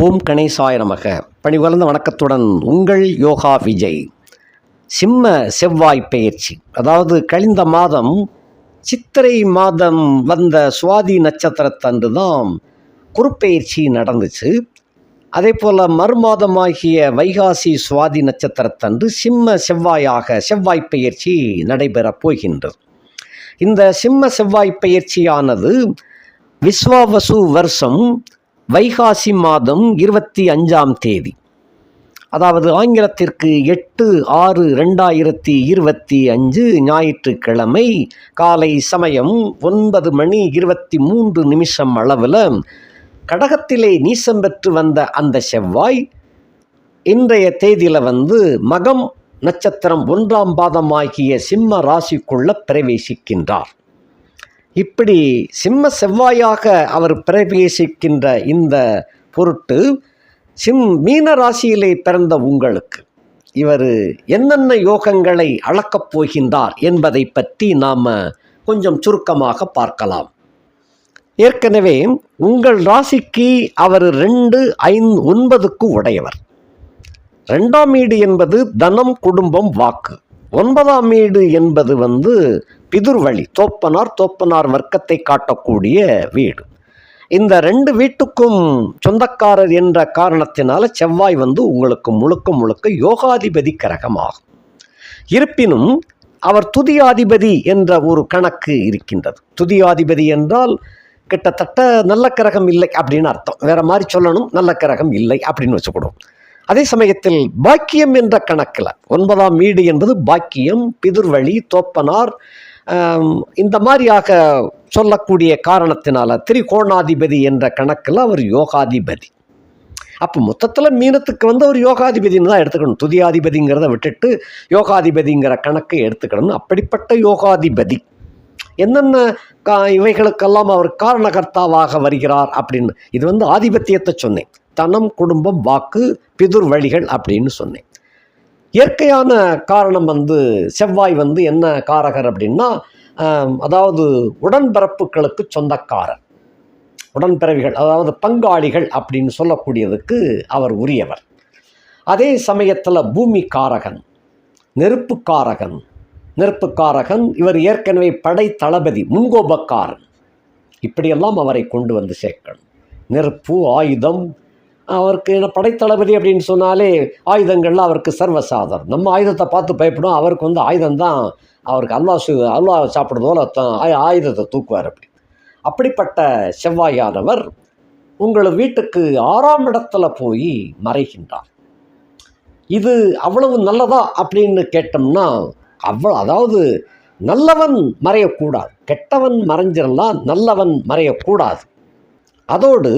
ஓம் கணேசாய நமக. பணிவளர்ந்த வணக்கத்துடன் உங்கள் யோகா விஜய். சிம்ம செவ்வாய் பயிற்சி அதாவது கழிந்த மாதம் சித்திரை மாதம் வந்த சுவாதி நட்சத்திரத்தன்று தான் குறுப்பெயர்ச்சி நடந்துச்சு. அதே போல் மறுமாதமாகிய வைகாசி சுவாதி நட்சத்திரத்தன்று சிம்ம செவ்வாயாக செவ்வாய் பெயர்ச்சி நடைபெறப் போகின்றது. இந்த சிம்ம செவ்வாய் பெயர்ச்சியானது விஸ்வாவசு வருஷம் வைகாசி மாதம் இருபத்தி அஞ்சாம் தேதி. அதாவது ஆங்கிலத்திற்கு எட்டு ஆறு ரெண்டாயிரத்தி இருபத்தி அஞ்சு ஞாயிற்றுக்கிழமை காலை சமயம் ஒன்பது மணி இருபத்தி மூன்று நிமிஷம் அளவில் கடகத்திலே நீசம் பெற்று வந்த அந்த செவ்வாய் இன்றைய தேதியில் வந்து மகம் நட்சத்திரம் ஒன்றாம் பாதமாகிய சிம்ம ராசிக்குள்ள பிரவேசிக்கின்றார். இப்படி சிம்ம செவ்வாயாக அவர் பிரவேசிக்கின்ற இந்த பொருட்டு சிம் மீன ராசியிலே பிறந்த உங்களுக்கு இவர் என்னென்ன யோகங்களை அளக்கப் போகின்றார் என்பதை பற்றி நாம் கொஞ்சம் சுருக்கமாக பார்க்கலாம். ஏற்கனவே உங்கள் ராசிக்கு அவர் ரெண்டு ஐந்து ஒன்பதுக்கு உடையவர். ரெண்டாம் வீடு என்பது தனம் குடும்பம் வாக்கு. ஒன்பதாம் வீடு என்பது வந்து பிதுர்வழி தோப்பனார் தோப்பனார் வர்க்கத்தை காட்டக்கூடிய வீடு. இந்த ரெண்டு வீட்டுக்கும் சொந்தக்காரர் என்ற காரணத்தினால செவ்வாய் வந்து உங்களுக்கு முழுக்க முழுக்க யோகாதிபதி கிரகமாகும். இருப்பினும் அவர் துதியாதிபதி என்ற ஒரு கணக்கு இருக்கின்றது. துதியாதிபதி என்றால் கிட்டத்தட்ட நல்ல கிரகம் இல்லை அப்படின்னு அர்த்தம். வேற மாதிரி சொல்லணும் நல்ல கிரகம் இல்லை அப்படின்னு வச்சுக்கிடும் அதே சமயத்தில் பாக்கியம் என்ற கணக்கில் ஒன்பதாம் வீடு என்பது பாக்கியம் பிதுர்வழி தோப்பனார் இந்த மாதிரியாக சொல்லக்கூடிய காரணத்தினால திரிகோணாதிபதி என்ற கணக்கில் அவர் யோகாதிபதி. அப்போ மொத்தத்தில் மீனத்துக்கு வந்து ஒரு யோகாதிபதினு தான் எடுத்துக்கணும். துதியாதிபதிங்கிறத விட்டுட்டு யோகாதிபதிங்கிற கணக்கை எடுத்துக்கணும் அப்படிப்பட்ட யோகாதிபதி. என்னென்ன கா இவைகளுக்கெல்லாம் அவர் காரணகர்த்தாவாக வருகிறார் அப்படின்னு. இது வந்து ஆதிபத்தியத்தை சொன்னேன். தனம் குடும்பம் வாக்கு பிதுர் வழிகள் அப்படின்னு சொன்னேன். இயற்கையான காரணம் வந்து செவ்வாய் வந்து என்ன காரகர் அப்படின்னா அதாவது உடன்பிறப்புகளுக்கு சொந்தக்காரர். உடன்பிறவிகள் அதாவது பங்காளிகள் அப்படின்னு சொல்லக்கூடியதுக்கு அவர் உரியவர். அதே சமயத்தில் பூமி காரகன் நெருப்புக்காரகன் நெருப்புக்காரகன் இவர் ஏற்கனவே படை தளபதி முன்கோபக்காரன். இப்படியெல்லாம் அவரை கொண்டு வந்து சேர்க்கணும். நெருப்பு ஆயுதம் அவருக்கு என்ன படைத்தளபதி அப்படின்னு சொன்னாலே ஆயுதங்கள்லாம் அவருக்கு சர்வசாதாரம் நம்ம ஆயுதத்தை பார்த்து பயப்படும். அவருக்கு வந்து ஆயுதம் தான் அவருக்கு அல்லாஹ் சு அல்லாஹ் சாப்பிட்றது போல தான் ஆயுதத்தை தூக்குவார் அப்படி. அப்படிப்பட்ட செவ்வாயானவர் உங்கள் வீட்டுக்கு ஆறாம் இடத்துல போய் மறைகின்றார். இது அவ்வளவு நல்லதா அப்படின்னு கேட்டோம்னா அவ்வளோ அதாவது நல்லவன் மறையக்கூடாது. கெட்டவன் மறைஞ்சிடலாம் நல்லவன் மறையக்கூடாது. அதோடு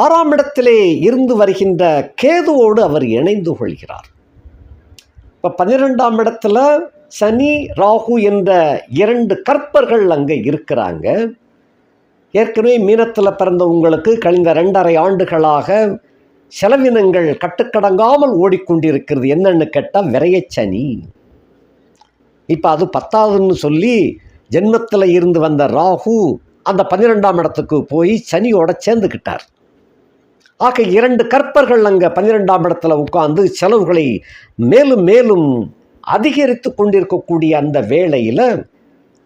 ஆறாம் இடத்திலே இருந்து வருகின்ற கேதுவோடு அவர் இணைந்து கொள்கிறார். இப்போ பன்னிரெண்டாம் இடத்துல சனி ராகு என்ற இரண்டு கற்பர்கள் அங்கே இருக்கிறாங்க. ஏற்கனவே மீனத்தில் பிறந்தவங்களுக்கு கழிந்த ரெண்டரை ஆண்டுகளாக செலவினங்கள் கட்டுக்கடங்காமல் ஓடிக்கொண்டிருக்கிறது. என்னன்னு கேட்டால் விரையச்சனி இப்போ அது பத்தாவதுன்னு சொல்லி ஜென்மத்தில் இருந்து வந்த ராகு அந்த பன்னிரெண்டாம் இடத்துக்கு போய் சனியோட சேர்ந்துக்கிட்டார் ஆக இரண்டு கற்பர்கள் அங்கே பன்னிரெண்டாம் இடத்துல உட்கார்ந்து செலவுகளை மேலும் மேலும் அதிகரித்து கொண்டிருக்கக்கூடிய அந்த வேளையில்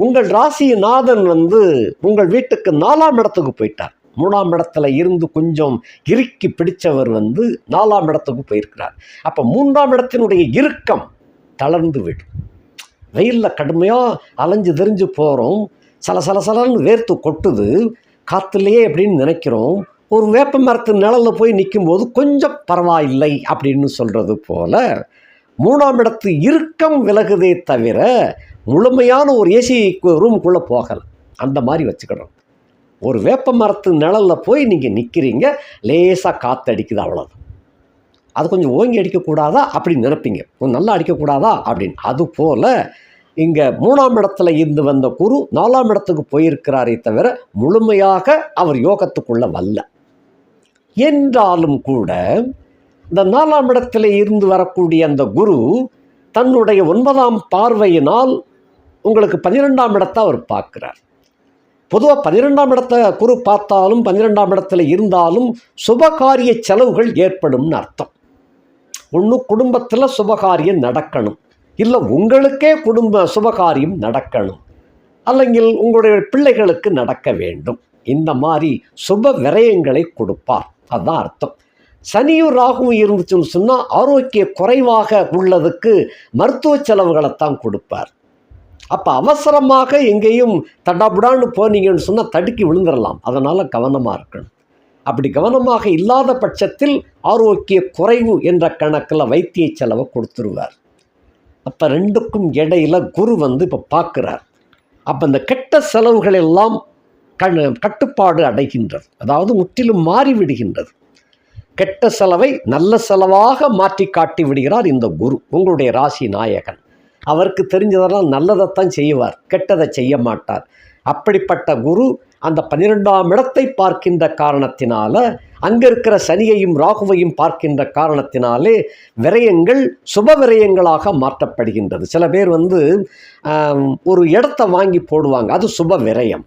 உங்கள் ராசிநாதன் வந்து உங்கள் வீட்டுக்கு நாலாம் இடத்துக்கு போயிட்டார். மூணாம் இடத்துல இருந்து கொஞ்சம் இறுக்கி பிடித்தவர் வந்து நாலாம் இடத்துக்கு போயிருக்கிறார். அப்போ மூன்றாம் இடத்தினுடைய இறுக்கம் தளர்ந்து விடும். வெயிலில் கடுமையாக அலைஞ்சு தெரிஞ்சு போகிறோம் சல சல சலன்னு வேர்த்து கொட்டுது. காற்றுலையே அப்படின்னு நினைக்கிறோம். ஒரு வேப்ப மரத்து நிழலில் போய் நிற்கும்போது கொஞ்சம் பரவாயில்லை அப்படின்னு சொல்கிறது போல் மூணாம் இடத்து இறுக்கம் விலகுதே தவிர முழுமையான ஒரு ஏசி ரூமுக்குள்ளே போகலை. அந்த மாதிரி வச்சுக்கணும். ஒரு வேப்ப மரத்து நிழலில் போய் நீங்கள் நிற்கிறீங்க லேசாக காற்று அடிக்குது அவ்வளோதான் அது கொஞ்சம் ஓங்கி அடிக்கக்கூடாதா அப்படின்னு நினைப்பீங்க. கொஞ்சம் நல்லா அடிக்கக்கூடாதா அப்படின்னு. அது போல் இங்கே மூணாம் இடத்துல இருந்து வந்த குரு நாலாம் இடத்துக்கு போயிருக்கிறாரே தவிர முழுமையாக அவர் யோகத்துக்குள்ளே வல்ல என்றாலும் கூட இந்த நாலாம் இடத்தில் இருந்து வரக்கூடிய அந்த குரு தன்னுடைய ஒன்பதாம் பார்வையினால் உங்களுக்கு பன்னிரெண்டாம் இடத்தை அவர் பார்க்குறார். பொதுவாக பன்னிரெண்டாம் இடத்த குரு பார்த்தாலும் பன்னிரெண்டாம் இடத்துல இருந்தாலும் சுபகாரிய செலவுகள் ஏற்படும்னு அர்த்தம். ஒன்று குடும்பத்தில் சுபகாரியம் நடக்கணும். இல்லை உங்களுக்கே குடும்ப சுபகாரியம் நடக்கணும். அல்லங்கில் உங்களுடைய பிள்ளைகளுக்கு நடக்க வேண்டும். இந்த மாதிரி சுப விரயங்களை கொடுப்பார். அதுதான் அர்த்தம். சனியும் ராகுவும் இருந்துச்சுன்னு சொன்னால் ஆரோக்கிய குறைவாக உள்ளதுக்கு மருத்துவ செலவுகளைத்தான் கொடுப்பார். அப்போ அவசரமாக எங்கேயும் தடாபுடான்னு போனீங்கன்னு சொன்னால் தடுக்கி விழுந்துடலாம் அதனால் கவனமாக இருக்கணும். அப்படி கவனமாக இல்லாத பட்சத்தில் ஆரோக்கிய குறைவு என்ற கணக்கில் வைத்திய செலவை கொடுத்துருவார். அப்போ ரெண்டுக்கும் இடையில குரு வந்து இப்போ பார்க்குறார் அப்போ இந்த கெட்ட செலவுகள் எல்லாம் கட்டுப்பாடு அடைகின்றது. அதாவது முற்றிலும் மாறிவிடுகின்றது. கெட்ட செலவை நல்ல செலவாக மாற்றி காட்டி விடுகிறார் இந்த குரு உங்களுடைய ராசி நாயகன். அவருக்கு தெரிஞ்சதெல்லாம் நல்லதைத்தான் செய்வார் கெட்டதை செய்ய மாட்டார். அப்படிப்பட்ட குரு அந்த பன்னிரெண்டாம் இடத்தை பார்க்கின்ற காரணத்தினால அங்கே இருக்கிற சனியையும் ராகுவையும் பார்க்கின்ற காரணத்தினாலே விரயங்கள் சுப விரயங்களாக மாற்றப்படுகின்றது. சில பேர் வந்து ஒரு இடத்த வாங்கி போடுவாங்க அது சுப விரயம்.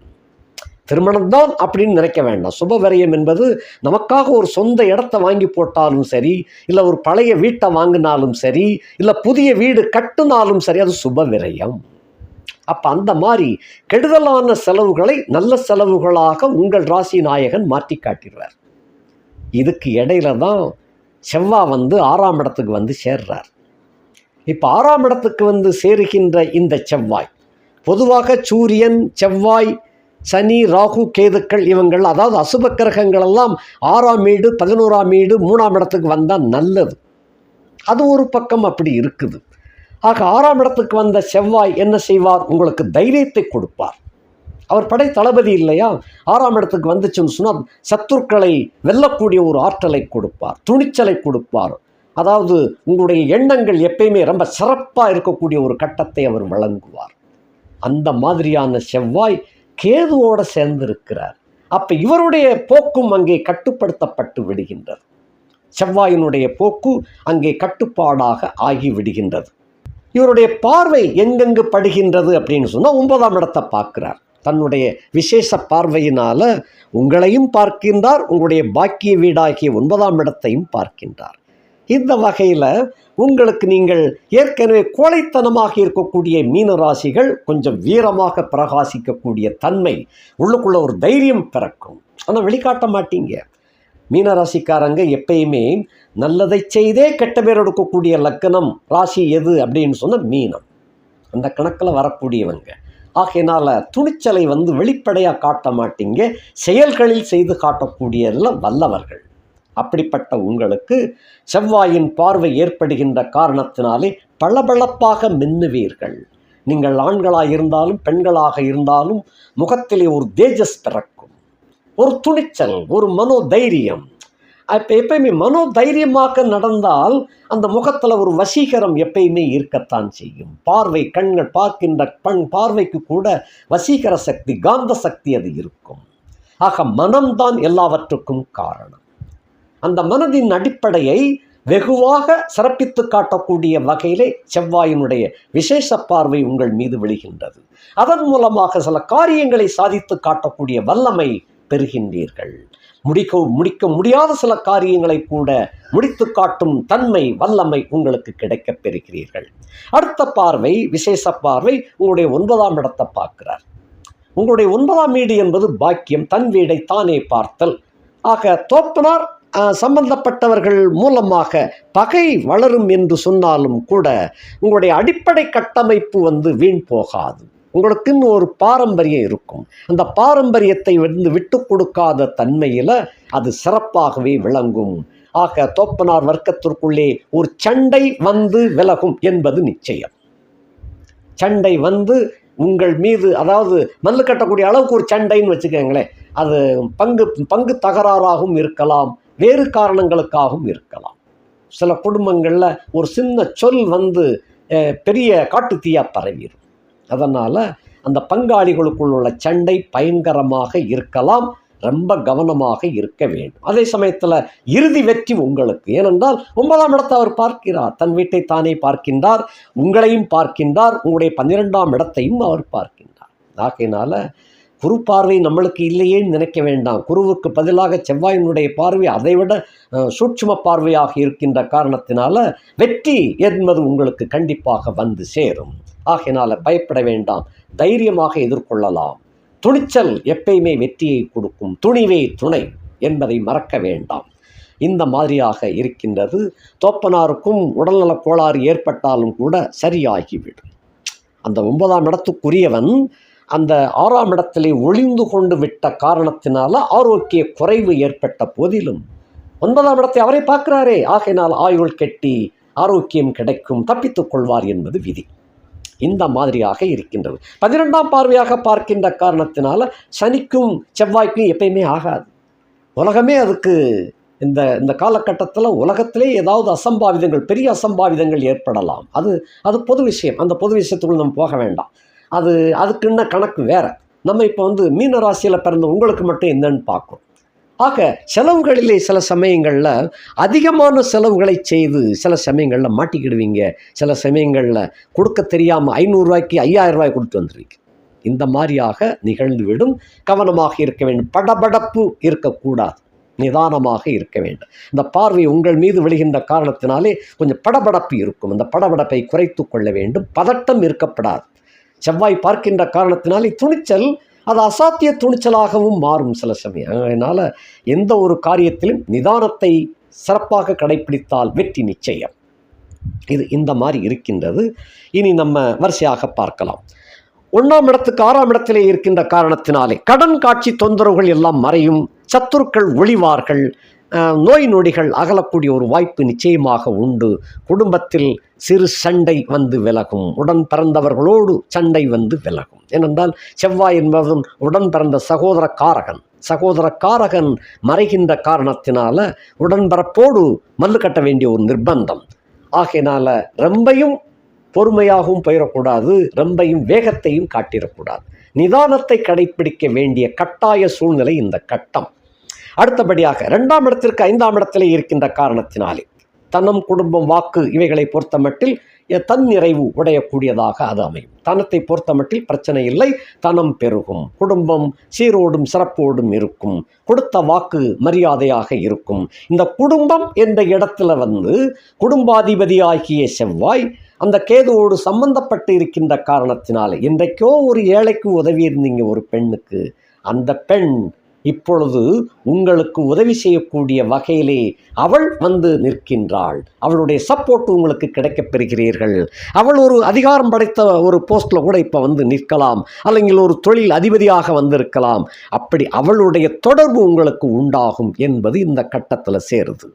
திருமணம்தான் அப்படின்னு நினைக்க வேண்டாம். சுப விரயம் என்பது நமக்காக ஒரு சொந்த இடத்த வாங்கி போட்டாலும் சரி இல்லை ஒரு பழைய வீட்டை வாங்கினாலும் சரி இல்லை புதிய வீடு கட்டுனாலும் சரி அது சுப விரயம். அப்போ அந்த மாதிரி கெடுதலான செலவுகளை நல்ல செலவுகளாக உங்கள் ராசி நாயகன் மாற்றி காட்டிடுவார். இதுக்கு இடையில தான் செவ்வாய் வந்து ஆறாம் இடத்துக்கு வந்து சேர்றார். இப்போ ஆறாம் இடத்துக்கு வந்து சேருகின்ற இந்த செவ்வாய் பொதுவாக சூரியன் செவ்வாய் சனி ராகு கேதுக்கள் இவங்கள் அதாவது அசுப கிரகங்கள் எல்லாம் ஆறாம் வீடு பதினோராம் வீடு மூணாம் இடத்துக்கு வந்தால் நல்லது. அது ஒரு பக்கம் அப்படி இருக்குது. ஆக ஆறாம் இடத்துக்கு வந்த செவ்வாய் என்ன செய்வார்? உங்களுக்கு தைரியத்தை கொடுப்பார். அவர் படை தளபதி இல்லையா? ஆறாம் இடத்துக்கு வந்துச்சுன்னு சொன்னால் சத்துருக்களை வெல்லக்கூடிய ஒரு ஆற்றலை கொடுப்பார் துணிச்சலை கொடுப்பார். அதாவது உங்களுடைய எண்ணங்கள் எப்பயுமே ரொம்ப சிறப்பாக இருக்கக்கூடிய ஒரு கட்டத்தை அவர் வழங்குவார். அந்த மாதிரியான செவ்வாய் கேதுவோட சேர்ந்திருக்கிறார். அப்ப இவருடைய போக்கும் அங்கே கட்டுப்படுத்தப்பட்டு விடுகின்றது. செவ்வாயினுடைய போக்கு அங்கே கட்டுப்பாடாக ஆகி விடுகின்றது. இவருடைய பார்வை எங்கெங்கு படுகின்றது அப்படின்னு சொன்னால் ஒன்பதாம் இடத்தை பார்க்கிறார். தன்னுடைய விசேஷ பார்வையினால உங்களையும் பார்க்கின்றார் உங்களுடைய பாக்கிய வீடாகிய ஒன்பதாம் இடத்தையும் பார்க்கின்றார். இந்த வகையில் உங்களுக்கு நீங்கள் ஏற்கனவே கோழைத்தனமாக இருக்கக்கூடிய மீன ராசிகள் கொஞ்சம் வீரமாக பிரகாசிக்கக்கூடிய தன்மை உள்ளுக்குள்ள ஒரு தைரியம் பிறக்கும். ஆனால் வெளிக்காட்ட மாட்டீங்க. மீனராசிக்காரங்க எப்பயுமே நல்லதை செய்தே கெட்ட பேர் எடுக்கக்கூடிய லக்கணம் ராசி எது அப்படின்னு சொன்னால் மீனம். அந்த கணக்கில் வரக்கூடியவங்க. ஆகையினால் துணிச்சலை வந்து வெளிப்படையாக காட்ட மாட்டீங்க. செயல்களில் செய்து காட்டக்கூடியதில் வல்லவர்கள். அப்படிப்பட்ட உங்களுக்கு செவ்வாயின் பார்வை ஏற்படுகின்ற காரணத்தினாலே பளபளப்பாக மின்னுவீர்கள். நீங்கள் ஆண்களாக இருந்தாலும் பெண்களாக இருந்தாலும் முகத்திலே ஒரு தேஜஸ் பிறக்கும். ஒரு துணிச்சல் ஒரு மனோ தைரியம் இப்போ எப்பயுமே மனோ தைரியமாக நடந்தால் அந்த முகத்தில் ஒரு வசீகரம் எப்பயுமே இருக்கத்தான் செய்யும். பார்வை கண்கள் பார்க்கின்ற பண் பார்வைக்கு கூட வசீகர சக்தி காந்த சக்தி அது இருக்கும். ஆக மனம்தான் எல்லாவற்றுக்கும் காரணம். அந்த மனதின் அடிப்படையை வெகுவாக சிறப்பித்து காட்டக்கூடிய வகையிலே செவ்வாயினுடைய விசேஷ பார்வை உங்கள் மீது விழுகின்றது. அதன் மூலமாக சில காரியங்களை சாதித்து காட்டக்கூடிய வல்லமை பெறுகின்றீர்கள். முடிக்க முடிக்க முடியாத சில காரியங்களை கூட முடித்து காட்டும் தன்மை வல்லமை உங்களுக்கு கிடைக்கப் பெறுகிறீர்கள். அடுத்த பார்வை விசேஷ பார்வை உங்களுடைய ஒன்பதாம் இடத்தை பார்க்கிறார். உங்களுடைய ஒன்பதாம் வீடு என்பது பாக்கியம் தன் வீடை தானே பார்த்தல். ஆக தோப்பனார் சம்பந்தப்பட்டவர்கள் மூலமாக பகை வளரும் என்று சொன்னாலும் கூட உங்களுடைய அடிப்படை கட்டமைப்பு வந்து வீண் போகாது. உங்களுக்குன்னு ஒரு பாரம்பரியம் இருக்கும். அந்த பாரம்பரியத்தை வந்து விட்டு கொடுக்காத தன்மையில் அது சிறப்பாகவே விளங்கும். ஆக தோப்பனார் வர்க்கத்திற்குள்ளே ஒரு சண்டை வந்து விலகும் என்பது நிச்சயம். சண்டை வந்து உங்கள் மீது அதாவது மல்லு கட்டக்கூடிய அளவுக்கு ஒரு சண்டைன்னு வச்சுக்கோங்களேன். அது பங்கு பங்கு தகராறாகவும் இருக்கலாம். வேறு காரணங்களுக்காகவும் இருக்கலாம். சில குடும்பங்களில் ஒரு சின்ன சொல் வந்து பெரிய காட்டுத்தீயாக பரவிடும் அதனால் அந்த பங்காளிகளுக்குள் உள்ள சண்டை பயங்கரமாக இருக்கலாம் ரொம்ப கவனமாக இருக்க வேண்டும். அதே சமயத்தில் இறுதி வெற்றி உங்களுக்கு. ஏனென்றால் ஒன்பதாம் இடத்தை அவர் பார்க்கிறார். தன் வீட்டை தானே பார்க்கின்றார் உங்களையும் பார்க்கின்றார் உங்களுடைய பன்னிரெண்டாம் இடத்தையும் அவர் பார்க்கின்றார். ஆகையினால குரு பார்வை நம்மளுக்கு இல்லையேன்னு நினைக்க வேண்டாம். குருவுக்கு பதிலாக செவ்வாயினுடைய பார்வை அதைவிட சூட்சும பார்வையாக இருக்கின்ற காரணத்தினால வெற்றி என்பது உங்களுக்கு கண்டிப்பாக வந்து சேரும். ஆகையினால பயப்பட வேண்டாம். தைரியமாக எதிர்கொள்ளலாம். துணிச்சல் எப்பயுமே வெற்றியை கொடுக்கும். துணிவே துணை என்பதை மறக்க வேண்டாம். இந்த மாதிரியாக இருக்கின்றது. தோப்பனாருக்கும் உடல்நலக் கோளாறு ஏற்பட்டாலும் கூட சரியாகிவிடும். அந்த ஒன்பதாம் இடத்துக்குரியவன் அந்த ஆறாம் இடத்திலே ஒளிந்து கொண்டு விட்ட காரணத்தினால ஆரோக்கிய குறைவு ஏற்பட்ட போதிலும் ஒன்பதாம் இடத்தை அவரே பார்க்கிறாரே. ஆகையினால் ஆயுள் கெட்டி ஆரோக்கியம் கிடைக்கும் தப்பித்துக் கொள்வார் என்பது விதி. இந்த மாதிரியாக இருக்கின்றது. பதினெண்டாம் பார்வையாக பார்க்கின்ற காரணத்தினால சனிக்கும் செவ்வாய்க்கும் எப்பயுமே ஆகாது. உலகமே அதுக்கு இந்த இந்த காலகட்டத்தில் உலகத்திலே ஏதாவது அசம்பாவிதங்கள் பெரிய அசம்பாவிதங்கள் ஏற்படலாம். அது அது பொது விஷயம். அந்த பொது விஷயத்துக்குள்ள நம்ம போக வேண்டாம். அது அதுக்குன்ன கணக்கு வேற? நம்ம இப்போ வந்து மீன ராசியில் பிறந்த உங்களுக்கு மட்டும் என்னன்னு பார்க்கும் ஆக செலவுகளிலே சில சமயங்களில் அதிகமான செலவுகளை செய்து சில சமயங்களில் மாட்டிக்கிடுவீங்க. சில சமயங்களில் கொடுக்க தெரியாமல் ஐநூறுரூவாய்க்கு ஐயாயிரம் ரூபாய் கொடுத்து வந்துடுவீங்க இந்த மாதிரியாக நிகழ்ந்துவிடும். கவனமாக இருக்க வேண்டும். படபடப்பு இருக்கக்கூடாது. நிதானமாக இருக்க வேண்டும். இந்த பார்வை உங்கள் மீது விழுகின்ற காரணத்தினாலே கொஞ்சம் படபடப்பு இருக்கும். அந்த படபடப்பை குறைத்து கொள்ள வேண்டும். பதட்டம் இருக்கப்படாது. செவ்வாய் பார்க்கின்ற காரணத்தினாலே துணிச்சல் அது அசாத்திய துணிச்சலாகவும் மாறும் சில சமயம். அதனால் எந்த ஒரு காரியத்திலும் நிதானத்தை சிறப்பாக கடைப்பிடித்தால் வெற்றி நிச்சயம். இது இந்த மாதிரி இருக்கின்றது. இனி நம்ம வரிசையாக பார்க்கலாம். ஒன்றாம் இடத்துக்கு ஆறாம் இடத்திலே இருக்கின்ற காரணத்தினாலே கடன் காட்சி தொந்தரவுகள் எல்லாம் மறையும் சத்துருக்கள் ஒளிவார்கள் நோய் நொடிகள் அகலக்கூடிய ஒரு வாய்ப்பு நிச்சயமாக உண்டு. குடும்பத்தில் சிறு சண்டை வந்து விலகும். உடன் பிறந்தவர்களோடு சண்டை வந்து விலகும். ஏனென்றால் செவ்வாய் என்பதும் உடன் பிறந்த சகோதர காரகன் சகோதர காரகன் மறைகின்ற காரணத்தினால உடன்பிறப்போடு மல்லு கட்ட வேண்டிய ஒரு நிர்பந்தம். ஆகையினால ரொம்பையும் பொறுமையாகவும் போயிடக்கூடாது. ரொம்பையும் வேகத்தையும் காட்டிடக்கூடாது. நிதானத்தை கடைப்பிடிக்க வேண்டிய கட்டாய சூழ்நிலை இந்த கட்டம். அடுத்தபடியாக இரண்டாம் இடத்திற்கு ஐந்தாம் இடத்திலே இருக்கின்ற காரணத்தினாலே தனம் குடும்பம் வாக்கு இவைகளை பொறுத்தமட்டில் தன் நிறைவு உடையக்கூடியதாக அது அமையும். தனத்தை பொறுத்தமட்டில் பிரச்சனை இல்லை தனம் பெருகும். குடும்பம் சீரோடும் சிறப்போடும் இருக்கும். கொடுத்த வாக்கு மரியாதையாக இருக்கும். இந்த குடும்பம் என்ற இடத்துல வந்து குடும்பாதிபதியாகிய செவ்வாய் அந்த கேதுவோடு சம்பந்தப்பட்டு இருக்கின்ற காரணத்தினால் இன்றைக்கோ ஒரு ஏழைக்கு உதவி இருந்தீங்க ஒரு பெண்ணுக்கு. அந்த பெண் இப்பொழுது உங்களுக்கு உதவி செய்யக்கூடிய வகையிலே அவள் வந்து நிற்கின்றாள். அவளுடைய சப்போர்ட் உங்களுக்கு கிடைக்கப் பெறுகிறீர்கள். அவள் ஒரு அதிகாரம் படைத்த ஒரு போஸ்டில் கூட இப்போ வந்து நிற்கலாம். அல்லங்கில் ஒரு தொழில் அதிபதியாக வந்திருக்கலாம். அப்படி அவளுடைய தொடர்பு உங்களுக்கு உண்டாகும் என்பது இந்த கட்டத்தில் சேருது.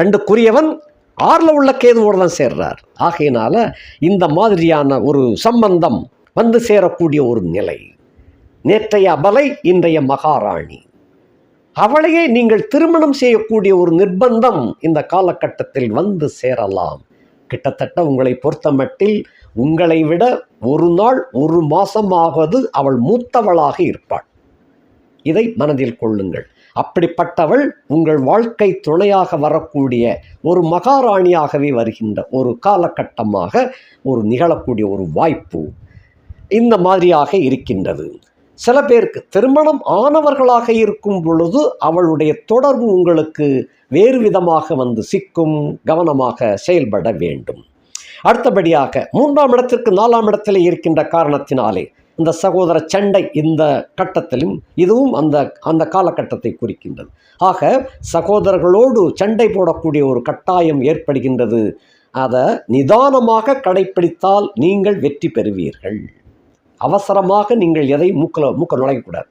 ரெண்டுக்குரியவன் ஆறில் உள்ள கேதுவோடு தான் சேர்றார். ஆகையினால இந்த மாதிரியான ஒரு சம்பந்தம் வந்து சேரக்கூடிய ஒரு நிலை. நேற்றைய அபலை இன்றைய மகாராணி. அவளையே நீங்கள் திருமணம் செய்யக்கூடிய ஒரு நிர்பந்தம் இந்த காலகட்டத்தில் வந்து சேரலாம். கிட்டத்தட்ட உங்களை பொறுத்தமட்டில் உங்களை விட ஒரு நாள் ஒரு மாசமாவது அவள் மூத்தவளாக இருப்பாள். இதை மனதில் கொள்ளுங்கள். அப்படிப்பட்டவள் உங்கள் வாழ்க்கை துணையாக வரக்கூடிய ஒரு மகாராணியாகவே வருகின்ற ஒரு காலகட்டமாக ஒரு நிகழக்கூடிய ஒரு வாய்ப்பு இந்த மாதிரியாக இருக்கின்றது. சில பேருக்கு திருமணம் ஆனவர்களாக இருக்கும் பொழுது அவளுடைய தொடர்பு உங்களுக்கு வேறு விதமாக வந்து சிக்கும் கவனமாக செயல்பட வேண்டும். அடுத்தபடியாக மூன்றாம் இடத்திற்கு நாலாம் இடத்தில் இருக்கின்ற காரணத்தினாலே இந்த சகோதர சண்டை இந்த கட்டத்திலும் இதுவும் அந்த அந்த காலகட்டத்தை குறிக்கின்றது. ஆக சகோதரர்களோடு சண்டை போடக்கூடிய ஒரு கட்டாயம் ஏற்படுகின்றது. அதை நிதானமாக கடைப்பிடித்தால் நீங்கள் வெற்றி பெறுவீர்கள். அவசரமாக நீங்கள் எதை மூக்கில் மூக்க நுழையக்கூடாது.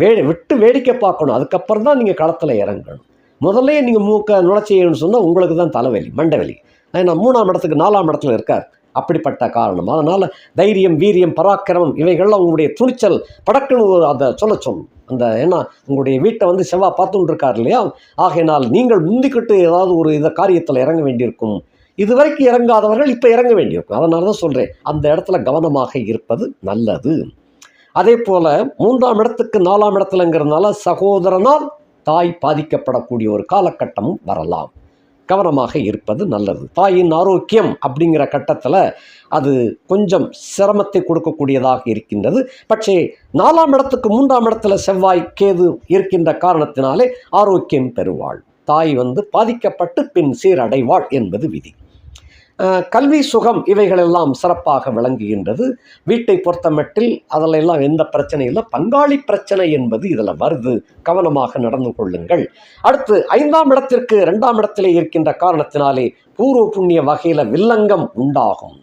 வே விட்டு வேடிக்கை பார்க்கணும். அதுக்கப்புறம் தான் நீங்கள் களத்தில் இறங்கணும். முதல்ல நீங்கள் மூக்க நுழைச்சியன்னு சொன்னால் உங்களுக்கு தான் தலைவலி மண்டவலி. ஏன்னா மூணாம் இடத்துக்கு நாலாம் இடத்துல இருக்கார். அப்படிப்பட்ட காரணம். அதனால் தைரியம் வீரியம் பராக்கிரமம் இவைகள்லாம் உங்களுடைய துணிச்சல் படக்குன்னு அதை சொல்ல சொல்லும் அந்த ஏன்னா உங்களுடைய வீட்டை வந்து செவ்வாய் பார்த்துட்டு இருக்கார் இல்லையா? ஆகையினால் நீங்கள் முந்திக்கிட்டு ஏதாவது ஒரு இதை காரியத்தில் இறங்க வேண்டியிருக்கும். இதுவரைக்கும் இறங்காதவர்கள் இப்போ இறங்க வேண்டியிருக்கும் அதனால தான் சொல்கிறேன் அந்த இடத்துல கவனமாக இருப்பது நல்லது. அதே போல் மூன்றாம் இடத்துக்கு நாலாம் இடத்துலங்கிறதுனால சகோதரனால் தாய் பாதிக்கப்படக்கூடிய ஒரு காலகட்டமும் வரலாம். கவனமாக இருப்பது நல்லது. தாயின் ஆரோக்கியம் அப்படிங்கிற கட்டத்தில் அது கொஞ்சம் சிரமத்தை கொடுக்கக்கூடியதாக இருக்கின்றது. பட்சே நாலாம் இடத்துக்கு மூன்றாம் இடத்துல செவ்வாய் கேது இருக்கின்ற காரணத்தினாலே ஆரோக்கியம் பெறுவாள். தாய் வந்து பாதிக்கப்பட்டு பின் சீரடைவாள் என்பது விதி. கல்வி சுகம் இவைகளெல்லாம் சிறப்பாக விளங்குகின்றது. வீட்டை பொறுத்தமட்டில் அதிலெல்லாம் எந்த பிரச்சனையும் இல்லை. பங்காளி பிரச்சனை என்பது இதில் வருது. கவனமாக நடந்து கொள்ளுங்கள். அடுத்து ஐந்தாம் இடத்திற்கு ரெண்டாம் இடத்திலே இருக்கின்ற காரணத்தினாலே பூர்வ புண்ணிய வகையில் வில்லங்கம் உண்டாகும்.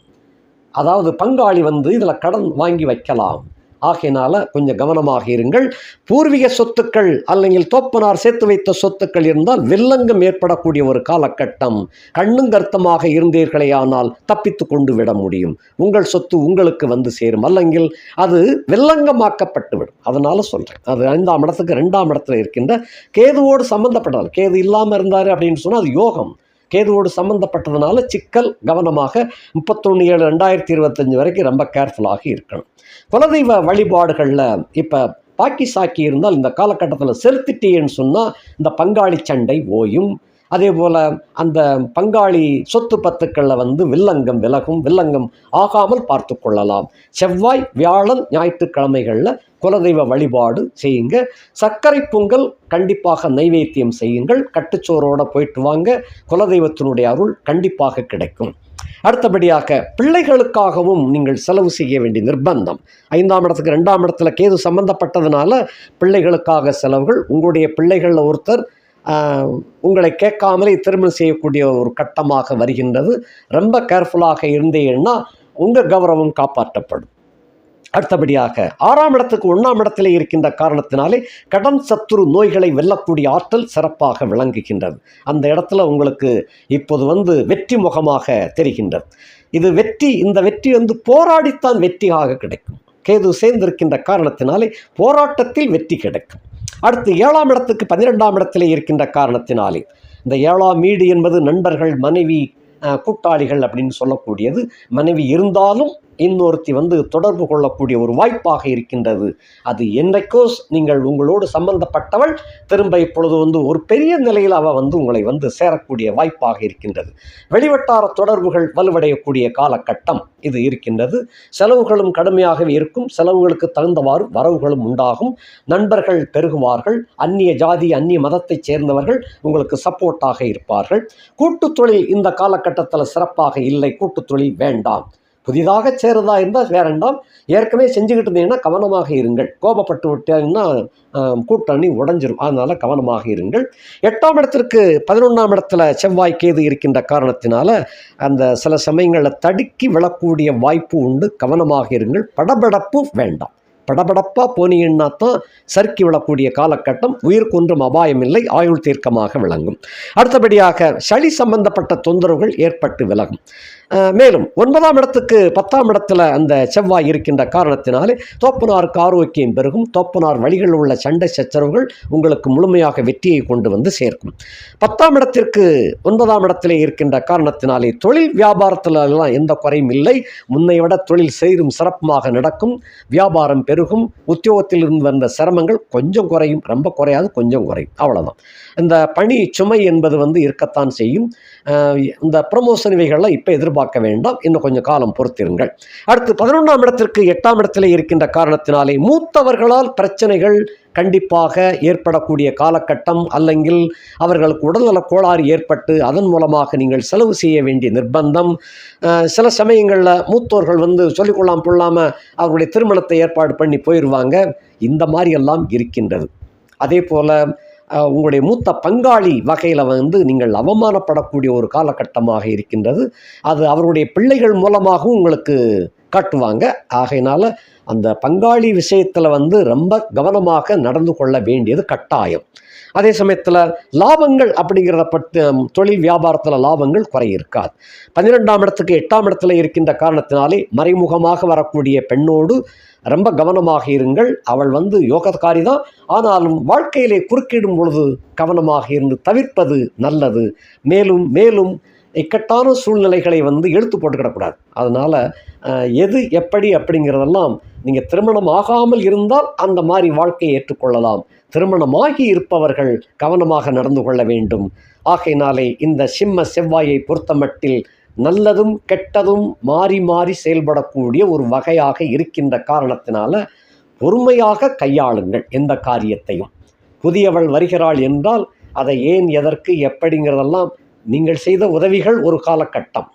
அதாவது பங்காளி வந்து இதில் கடன் வாங்கி வைக்கலாம். ஆகையினால கொஞ்சம் கவனமாக இருங்கள். பூர்வீக சொத்துக்கள் அல்லங்கில் தோப்பனார் சேர்த்து வைத்த சொத்துக்கள் இருந்தால் வில்லங்கம் ஏற்படக்கூடிய ஒரு காலகட்டம். கண்ணும் கருத்தமாக இருந்தீர்களேயானால் தப்பித்து கொண்டு விட முடியும். உங்கள் சொத்து உங்களுக்கு வந்து சேரும். அல்லங்கில் அது வில்லங்கமாக்கப்பட்டுவிடும். அதனால சொல்கிறேன் அது ஐந்தாம் இடத்துக்கு ரெண்டாம் இடத்துல இருக்கின்ற கேதுவோடு சம்பந்தப்பட்டதால். கேது இல்லாமல் இருந்தார் அப்படின்னு சொன்னால் அது யோகம். கேதுவோடு சம்மந்தப்பட்டதுனால சிக்கல் கவனமாக முப்பத்தொன்று ஏழு ரெண்டாயிரத்தி இருபத்தஞ்சி வரைக்கும் ரொம்ப கேர்ஃபுல்லாக இருக்கணும். குலதெய்வ வழிபாடுகளில் இப்போ பாக்கி சாக்கி இருந்தால் இந்த காலகட்டத்தில் செலுத்திட்டேன்னு சொன்னால் இந்த பங்காளி சண்டை ஓயும். அதே போல் அந்த பங்காளி சொத்து பத்துக்களில் வந்து வில்லங்கம் விலகும் வில்லங்கம் ஆகாமல் பார்த்து கொள்ளலாம். செவ்வாய் வியாழன் ஞாயிற்றுக்கிழமைகளில் குலதெய்வ வழிபாடு செய்யுங்க. சர்க்கரை பொங்கல் கண்டிப்பாக நைவேத்தியம் செய்யுங்கள். கட்டுச்சோரோடு போயிட்டு வாங்க. குலதெய்வத்தினுடைய அருள் கண்டிப்பாக கிடைக்கும். அடுத்தபடியாக பிள்ளைகளுக்காகவும் நீங்கள் செலவு செய்ய வேண்டிய நிர்பந்தம். ஐந்தாம் இடத்துக்கு ரெண்டாம் இடத்துல கேது சம்பந்தப்பட்டதுனால பிள்ளைகளுக்காக செலவுகள். உங்களுடைய பிள்ளைகளில் ஒருத்தர் உங்களை கேட்காமலே திருமணம் செய்யக்கூடிய ஒரு கட்டமாக வருகின்றது. ரொம்ப கேர்ஃபுல்லாக இருந்தீங்கன்னா உங்கள் கௌரவம் காப்பாற்றப்படும். அடுத்தபடியாக ஆறாம் இடத்துக்கு ஒன்றாம் இடத்திலே இருக்கின்ற காரணத்தினாலே கடன் சத்துரு நோய்களை வெல்லக்கூடிய ஆற்றல் சிறப்பாக விளங்குகின்றது. அந்த இடத்துல உங்களுக்கு இப்போது வந்து வெற்றி முகமாக தெரிகின்றது. இது வெற்றி இந்த வெற்றி வந்து போராடித்தான் வெற்றியாக கிடைக்கும். கேது சேர்ந்திருக்கின்ற காரணத்தினாலே போராட்டத்தில் வெற்றி கிடைக்கும். அடுத்து ஏழாம் இடத்துக்கு பன்னிரெண்டாம் இடத்திலே இருக்கின்ற காரணத்தினாலே. இந்த ஏழாம் வீடு என்பது நண்பர்கள் மனைவி கூட்டாளிகள் அப்படின்னு சொல்லக்கூடியது. மனைவி இருந்தாலும் இன்னொருத்தி வந்து தொடர்பு கொள்ளக்கூடிய ஒரு வாய்ப்பாக இருக்கின்றது. அது என்றைக்கோ நீங்கள் உங்களோடு சம்பந்தப்பட்டவள் திரும்ப இப்பொழுது வந்து ஒரு பெரிய நிலையில் அவள் வந்து உங்களை வந்து சேரக்கூடிய வாய்ப்பாக இருக்கின்றது. வெளிவட்டார தொடர்புகள் வலுவடையக்கூடிய காலகட்டம் இது இருக்கின்றது. செலவுகளும் கடுமையாகவே இருக்கும். செலவுகளுக்கு தகுந்தவாறு வரவுகளும் உண்டாகும். நண்பர்கள் பெருகுவார்கள். அந்நிய ஜாதி அந்நிய மதத்தைச் சேர்ந்தவர்கள் உங்களுக்கு சப்போர்ட்டாக இருப்பார்கள். கூட்டுத்தொழில் இந்த காலகட்டத்தில் சிறப்பாக இல்லை. கூட்டுத்தொழில் வேண்டாம். புதிதாக சேருதா இருந்தால் வேண்டாம் ஏற்கனவே செஞ்சுக்கிட்டு இருந்தீங்கன்னா கவனமாக இருங்கள். கோபப்பட்டு விட்டீங்கன்னா கூட்டணி உடஞ்சிரும். அதனால் கவனமாக இருங்கள். எட்டாம் இடத்திற்கு பதினொன்றாம் இடத்துல செவ்வாய் கேது இருக்கின்ற காரணத்தினால அந்த சில சமயங்களில் தடுக்கி விழக்கூடிய வாய்ப்பு உண்டு. கவனமாக இருங்கள். படபடப்பு வேண்டாம். படபடப்பாக போனீங்கன்னா தான் சறுக்கி விழக்கூடிய காலகட்டம். உயிருக்கு ஒன்றும் அபாயம் இல்லை. ஆயுள் தீர்க்கமாக விளங்கும். அடுத்தபடியாக சளி சம்பந்தப்பட்ட தொந்தரவுகள் ஏற்பட்டு விலகும். மேலும் ஒன்பதாம் இடத்துக்கு பத்தாம் இடத்துல அந்த செவ்வாய் இருக்கின்ற காரணத்தினாலே தோப்பனாருக்கு ஆரோக்கியம் பெருகும். தோப்பனார் வழிகளில் உள்ள சண்டை சச்சரவுகள் உங்களுக்கு முழுமையாக வெற்றியை கொண்டு வந்து சேர்க்கும். பத்தாம் இடத்திற்கு ஒன்பதாம் இடத்திலே இருக்கின்ற காரணத்தினாலே தொழில் வியாபாரத்தில் எல்லாம் எந்த குறையும் இல்லை. முன்னை விட தொழில் செய்தும் சிறப்புமாக நடக்கும். வியாபாரம் பெருகும். உத்தியோகத்தில் இருந்து வந்த சிரமங்கள் கொஞ்சம் குறையும். ரொம்ப குறையாது கொஞ்சம் குறையும். அவ்வளோதான் இந்த பணி சுமை என்பது வந்து இருக்கத்தான் செய்யும். இந்த ப்ரமோஷன் இவைகள்லாம் இப்போ எதிர்ப்பு எதிர்பார்க்க வேண்டாம். இன்னும் கொஞ்சம் காலம் பொறுத்திருங்கள். அடுத்து பதினொன்றாம் இடத்திற்கு எட்டாம் இடத்திலே இருக்கின்ற காரணத்தினாலே மூத்தவர்களால் பிரச்சனைகள் கண்டிப்பாக ஏற்படக்கூடிய காலகட்டம் அல்லங்கில் அவர்களுக்கு உடல்நலக் கோளாறு ஏற்பட்டு அதன் மூலமாக நீங்கள் செலவு செய்ய வேண்டிய நிர்பந்தம். சில சமயங்களில் மூத்தோர்கள் வந்து சொல்லிக்கொள்ளாம கொள்ளாமல் அவருடைய திருமணத்தை ஏற்பாடு பண்ணி போயிடுவாங்க இந்த மாதிரி எல்லாம் இருக்கின்றது. அதே போல் உங்களுடைய மூத்த பங்காளி வகையில் வந்து நீங்கள் அவமானப்படக்கூடிய ஒரு காலகட்டமாக இருக்கின்றது. அது அவருடைய பிள்ளைகள் மூலமாகவும் உங்களுக்கு காட்டுவாங்க. ஆகையினால அந்த பங்காளி விஷயத்தில் வந்து ரொம்ப கவனமாக நடந்து கொள்ள வேண்டியது கட்டாயம். அதே சமயத்தில் லாபங்கள் அப்படிங்கிறத பற்றி தொழில் வியாபாரத்தில் லாபங்கள் குறை இருக்காது பன்னிரெண்டாம் இடத்துக்கு எட்டாம் இடத்துல இருக்கின்ற காரணத்தினாலே மறைமுகமாக வரக்கூடிய பெண்ணோடு ரொம்ப கவனமாக இருங்கள். அவள் வந்து யோகக்காரி தான். ஆனாலும் வாழ்க்கையிலே குறுக்கிடும் பொழுது கவனமாக இருந்து தவிர்ப்பது நல்லது. மேலும் மேலும் இக்கட்டான சூழ்நிலைகளை வந்து எழுத்து போட்டுக்கிடக்கூடாது அதனால் எது எப்படி அப்படிங்கிறதெல்லாம் நீங்கள் திருமணம் ஆகாமல் இருந்தால் அந்த மாதிரி வாழ்க்கையை ஏற்றுக்கொள்ளலாம். திருமணமாகி இருப்பவர்கள் கவனமாக நடந்து கொள்ள வேண்டும். ஆகையினாலே இந்த சிம்ம செவ்வாயை பொறுத்தமட்டில் நல்லதும் கெட்டதும் மாறி மாறி செயல்படக்கூடிய ஒரு வகையாக இருக்கின்ற காரணத்தினால பொறுமையாக கையாளுங்கள் எந்த காரியத்தையும். புதியவள் வருகிறாள் என்றால் அதை ஏன் எதற்கு எப்படிங்கிறதெல்லாம் நீங்கள் செய்த உதவிகள் ஒரு காலகட்டம்.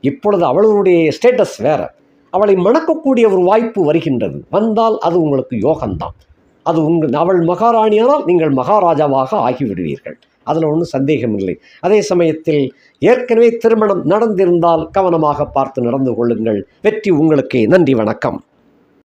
இப்பொழுது அவளுடைய ஸ்டேட்டஸ் வேற. அவளை மணக்கக்கூடிய ஒரு வாய்ப்பு வருகின்றது. வந்தால் அது உங்களுக்கு யோகம்தான். அது உங்கள் அவள் மகாராணியானால் நீங்கள் மகாராஜாவாக ஆகிவிடுவீர்கள். அதில் ஒன்றும் சந்தேகமில்லை. அதே சமயத்தில் ஏற்கனவே திருமணம் நடந்திருந்தால் கவனமாக பார்த்து நடந்து கொள்ளுங்கள். வெற்றி உங்களுக்கு. நன்றி வணக்கம்.